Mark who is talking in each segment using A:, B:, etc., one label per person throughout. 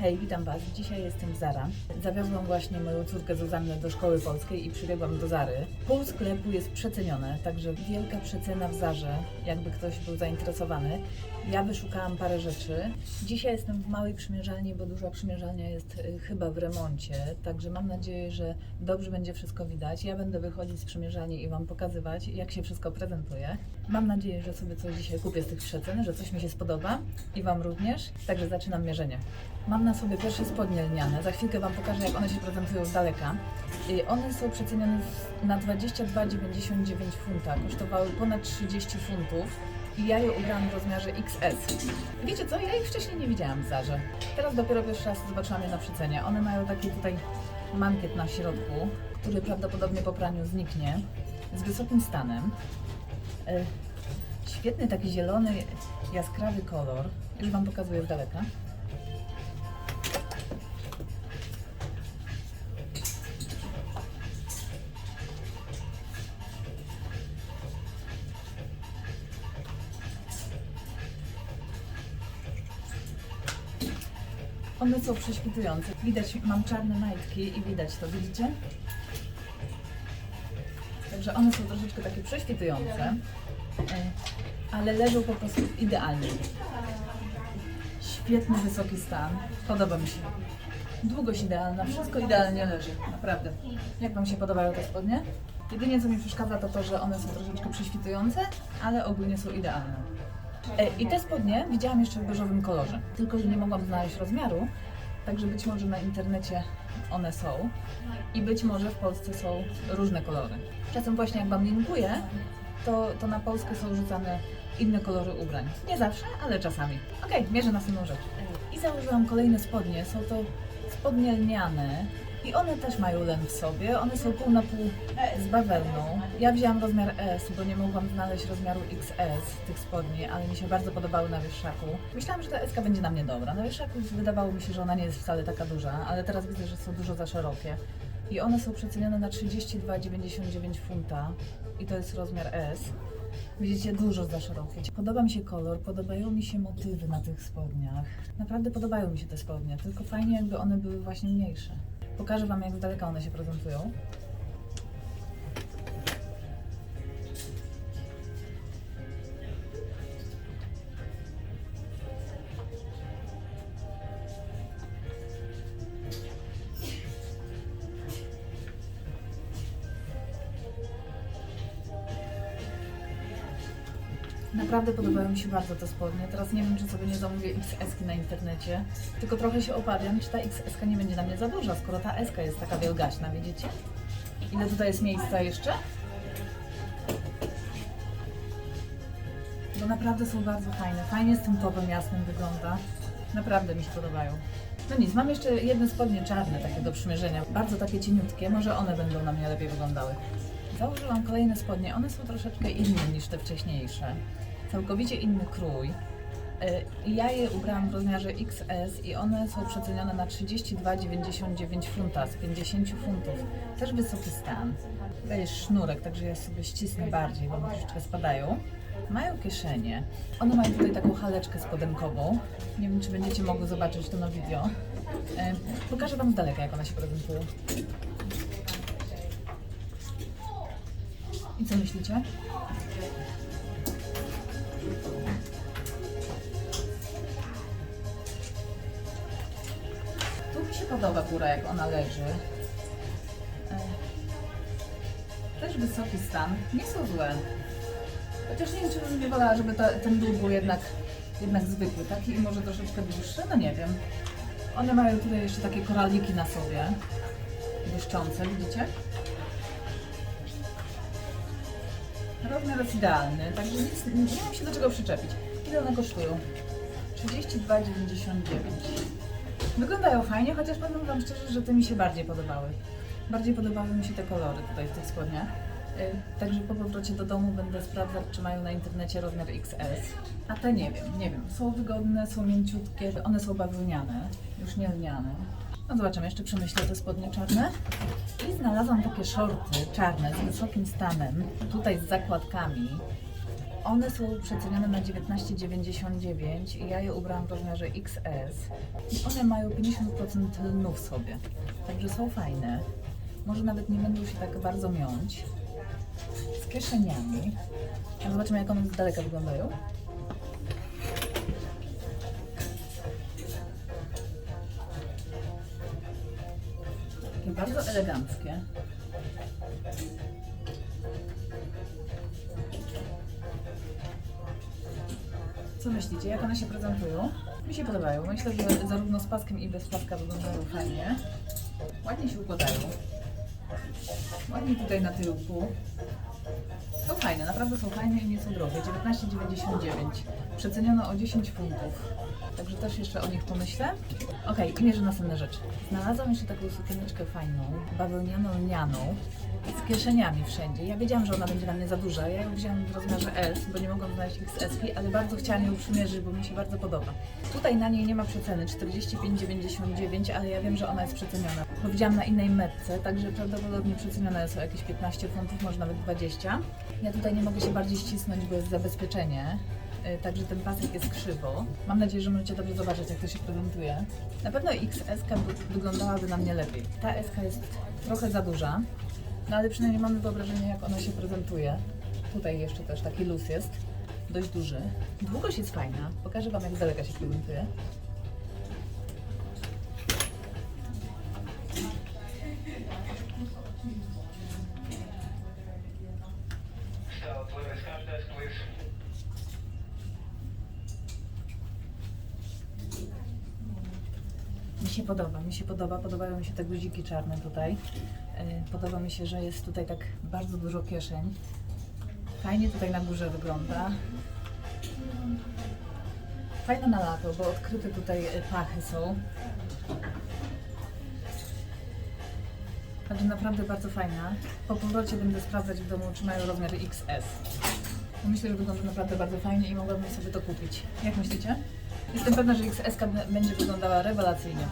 A: Hej, witam Was. Dzisiaj jestem Zara. Zawiozłam właśnie moją córkę Zuzannę do szkoły polskiej i przybiegłam do Zary. Pół sklepu jest przecenione, także wielka przecena w Zarze, jakby ktoś był zainteresowany. Ja wyszukałam parę rzeczy. Dzisiaj jestem w małej przymierzalni, bo duża przymierzalnia jest y, chyba w remoncie, także mam nadzieję, że dobrze będzie wszystko widać. Ja będę wychodzić z przymierzalni i Wam pokazywać, jak się wszystko prezentuje. Mam nadzieję, że sobie coś dzisiaj kupię z tych przecen, że coś mi się spodoba i Wam również. Także zaczynam mierzenie. Mam na sobie pierwsze spodnie lniane. Za chwilkę Wam pokażę, jak one się prezentują z daleka. One są przecenione na 22,99 funta. Kosztowały ponad 30 funtów. I ja je ubrałam w rozmiarze XS. Wiecie co? Ja ich wcześniej nie widziałam w Zarze. Teraz dopiero pierwszy raz zobaczyłam je na przecenie. One mają taki tutaj mankiet na środku, który prawdopodobnie po praniu zniknie. Z wysokim stanem. E, Świetny taki zielony, jaskrawy kolor. Już Wam pokazuję z daleka. One są prześwitujące. Widać, mam czarne majtki i widać to, widzicie? Także one są troszeczkę takie prześwitujące, e, ale leżą po prostu idealnie. Świetny, wysoki stan. Podoba mi się. Długość idealna, wszystko idealnie leży, naprawdę. Jak Wam się podobają te spodnie? Jedynie co mi przeszkadza to to, że one są troszeczkę prześwitujące, ale ogólnie są idealne. E, I te spodnie widziałam jeszcze w beżowym kolorze, tylko że nie mogłam znaleźć rozmiaru, także być może na internecie one są i być może w Polsce są różne kolory. Czasem właśnie jak Wam linkuję, to, to na Polskę są rzucane inne kolory ubrań. Nie zawsze, ale czasami. Okej, mierzę następną rzecz. I założyłam kolejne spodnie. Są to spodnie lniane i one też mają len w sobie. One są pół na pół z bawełną. Ja wzięłam rozmiar S, bo nie mogłam znaleźć rozmiaru XS tych spodni, ale mi się bardzo podobały na wieszaku. Myślałam, że ta S będzie na mnie dobra. Na wieszaku wydawało mi się, że ona nie jest wcale taka duża, ale teraz widzę, że są dużo za szerokie. I one są przecenione na 32,99 funta i to jest rozmiar S. Widzicie, dużo za szerokie. Podoba mi się kolor, podobają mi się motywy na tych spodniach. Naprawdę podobają mi się te spodnie, tylko fajnie jakby one były właśnie mniejsze. Pokażę Wam, jak z daleka one się prezentują. Naprawdę podobają mi się bardzo te spodnie. Teraz nie wiem, czy sobie nie zamówię XS na internecie. Tylko trochę się obawiam, czy ta XS nie będzie na mnie za duża, skoro ta S jest taka wielgaśna, widzicie? Ile tutaj jest miejsca jeszcze? Bo naprawdę są bardzo fajne. Fajnie z tym topem jasnym wygląda. Naprawdę mi się podobają. No nic, mam jeszcze jedne spodnie czarne, takie do przymierzenia. Bardzo takie cieniutkie, może one będą na mnie lepiej wyglądały. Założyłam kolejne spodnie, one są troszeczkę inne niż te wcześniejsze. Całkowicie inny krój. Y, Ja je ubrałam w rozmiarze XS i one są przecenione na 32,99 funta z 50 funtów. Też wysoki stan. Daje sznurek, także ja sobie ścisnę bardziej, bo one troszeczkę spadają. Mają kieszenie. One mają tutaj taką haleczkę spodenkową. Nie wiem, czy będziecie mogły zobaczyć to na video. Y, Pokażę Wam z daleka, jak one się prezentują. I co myślicie? Się podoba góra, jak ona leży. Też wysoki stan. Nie są złe. Chociaż nie wiem, czy bym wolała, żeby ta, ten dół był jednak, jednak zwykły. Taki i może troszeczkę dłuższy, no nie wiem. One mają tutaj jeszcze takie koraliki na sobie. Błyszczące, widzicie? Rozmiar jest idealny, także nic, nie mam się do czego przyczepić. Ile one kosztują? 32,99. Wyglądają fajnie, chociaż powiem Wam szczerze, że te mi się bardziej podobały. Bardziej podobały mi się te kolory tutaj w tych spodniach. Y, Także po powrocie do domu będę sprawdzać, czy mają na internecie rozmiar XS. A te nie wiem, nie wiem. Są wygodne, są mięciutkie, one są bawełniane, już nie lniane. No zobaczymy, jeszcze przemyślę te spodnie czarne. I znalazłam takie shorty czarne z wysokim stanem, tutaj z zakładkami. One są przecenione na 19,99 i ja je ubrałam w rozmiarze XS. I one mają 50% lnu w sobie, także są fajne. Może nawet nie będą się tak bardzo miąć. Z kieszeniami. A zobaczymy jak one z daleka wyglądają. Takie bardzo eleganckie. Co myślicie? Jak one się prezentują? Mi się podobają. Myślę, że zarówno z paskiem i bez paska wyglądają fajnie. Ładnie się układają. Ładnie tutaj na tyłku. Są fajne, naprawdę są fajne i nie są drogie. 19,99. Przeceniono o 10 funtów. Także też jeszcze o nich pomyślę. Okej, i mierzę następne rzeczy. Znalazłam jeszcze taką sukieneczkę fajną, bawełnianą lnianą, z kieszeniami wszędzie. Ja wiedziałam, że ona będzie na mnie za duża. Ja ją wzięłam w rozmiarze S, bo nie mogłam znaleźć XS, ale bardzo chciałam ją przymierzyć, bo mi się bardzo podoba. Tutaj na niej nie ma przeceny, 45,99, ale ja wiem, że ona jest przeceniona. Bo widziałam na innej metce, także prawdopodobnie przeceniona jest o jakieś 15 funtów, może nawet 20. Ja tutaj nie mogę się bardziej ścisnąć, bo jest zabezpieczenie. Y, Także ten pasek jest krzywo. Mam nadzieję, że możecie dobrze zobaczyć, jak to się prezentuje. Na pewno XS by wyglądałaby na mnie lepiej. Ta SK jest trochę za duża, no ale przynajmniej mamy wyobrażenie, jak ona się prezentuje. Tutaj jeszcze też taki luz jest, dość duży. Długość jest fajna. Pokażę Wam, jak daleka się prezentuje. Mi się podoba, mi się podoba, podobają mi się te guziki czarne tutaj. Yy, Podoba mi się, że jest tutaj tak bardzo dużo kieszeń. Fajnie tutaj na górze wygląda. Fajne na lato, bo odkryte tutaj y, pachy są. Także naprawdę bardzo fajna. Po powrocie będę sprawdzać w domu, czy mają rozmiar XS. Myślę, że wygląda naprawdę bardzo fajnie i mogłabym sobie to kupić. Jak myślicie? Jestem pewna, że XS będzie wyglądała rewelacyjnie.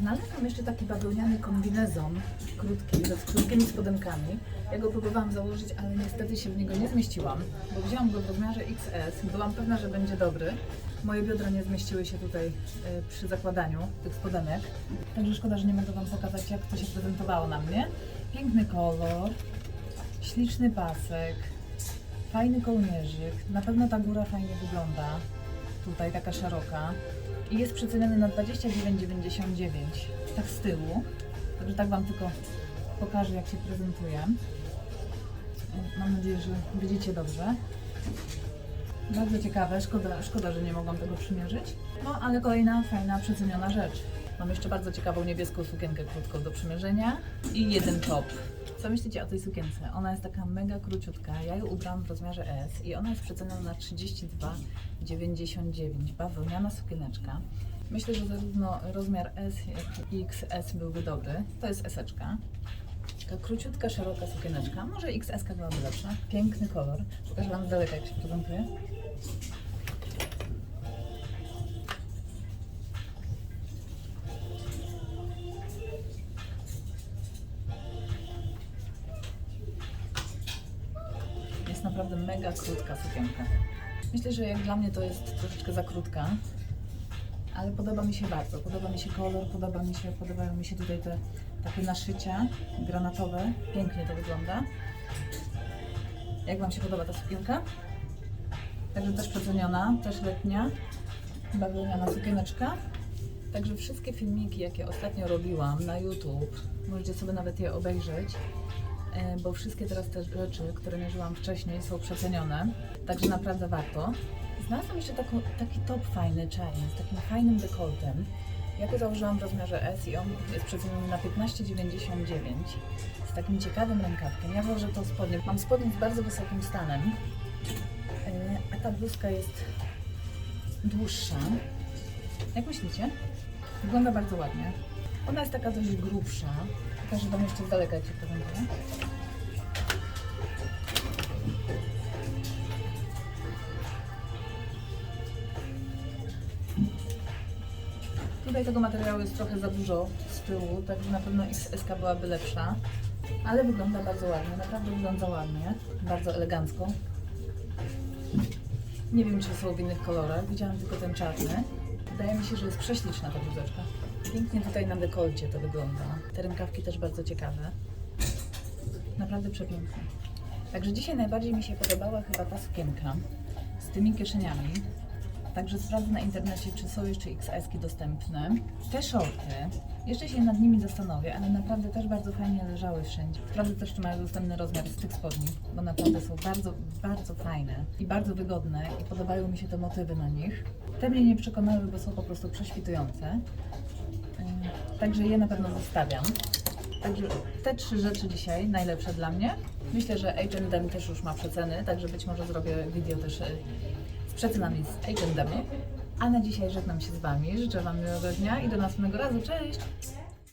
A: Znalazłam jeszcze taki bawełniany kombinezon krótki, z krótkimi spodenkami. Ja go próbowałam założyć, ale niestety się w niego nie zmieściłam, bo wzięłam go w rozmiarze XS. Byłam pewna, że będzie dobry. Moje biodra nie zmieściły się tutaj y, przy zakładaniu tych spodenek. Także szkoda, że nie mogę Wam pokazać, jak to się prezentowało na mnie. Piękny kolor, śliczny pasek, fajny kołnierzyk. Na pewno ta góra fajnie wygląda. Tutaj taka szeroka. I jest przeceniony na 29,99. Tak z tyłu. Także tak Wam tylko pokażę, jak się prezentuje. Mam nadzieję, że widzicie dobrze. Bardzo ciekawe, szkoda, szkoda, że nie mogłam tego przymierzyć. No, ale kolejna fajna, przeceniona rzecz. Mam jeszcze bardzo ciekawą niebieską sukienkę krótką do przymierzenia i jeden top. Co myślicie o tej sukience? Ona jest taka mega króciutka. Ja ją ubrałam w rozmiarze S i ona jest przeceniona na 32,99. Bawełniana sukieneczka. Myślę, że zarówno rozmiar S, jak i XS byłby dobry. To jest eseczka. Taka króciutka, szeroka sukieneczka. Może XS byłaby lepsza. Piękny kolor. Pokażę Wam z daleka, jak się prezentuje. Mega krótka sukienka. Myślę, że jak dla mnie to jest troszeczkę za krótka, ale podoba mi się bardzo. Podoba mi się kolor, podoba mi się, podobają mi się tutaj te takie naszycia granatowe. Pięknie to wygląda. Jak Wam się podoba ta sukienka? Także też przeceniona, też letnia, bawełniana sukieneczka. Także wszystkie filmiki, jakie ostatnio robiłam na YouTube, możecie sobie nawet je obejrzeć, bo wszystkie teraz te rzeczy, które mierzyłam wcześniej, są przecenione. Także naprawdę warto. Znalazłam jeszcze taką, taki top fajny czarny, z takim fajnym dekoltem. Ja go założyłam w rozmiarze S i on jest przeceniony na 15,99 z takim ciekawym rękawkiem. Ja włożę to spodnie. Mam spodnie z bardzo wysokim stanem, e, a ta bluzka jest dłuższa. Jak myślicie? Wygląda bardzo ładnie. Ona jest taka dość grubsza. Pokażę Wam jeszcze z daleka, jak się prezentuje. Tutaj tego materiału jest trochę za dużo z tyłu, także na pewno XS byłaby lepsza. Ale wygląda bardzo ładnie, naprawdę wygląda ładnie, bardzo elegancko. Nie wiem, czy są w innych kolorach. Widziałam tylko ten czarny. Wydaje mi się, że jest prześliczna ta bluzeczka. Pięknie tutaj na dekolcie to wygląda. Te rękawki też bardzo ciekawe. Naprawdę przepiękne. Także dzisiaj najbardziej mi się podobała chyba ta sukienka z tymi kieszeniami. Także sprawdzę na internecie, czy są jeszcze XS-ki dostępne. Te shorty, jeszcze się nad nimi zastanowię, ale naprawdę też bardzo fajnie leżały wszędzie. Sprawdzę też, czy mają dostępny rozmiar z tych spodni, bo naprawdę są bardzo, bardzo fajne i bardzo wygodne i podobają mi się te motywy na nich. Te mnie nie przekonały, bo są po prostu prześwitujące. Także je na pewno zostawiam. Także te trzy rzeczy dzisiaj najlepsze dla mnie. Myślę, że H&M też już ma przeceny, także być może zrobię video też y, z przecenami z H&M. A na dzisiaj żegnam się z Wami. Życzę Wam miłego dnia i do następnego razu. Cześć!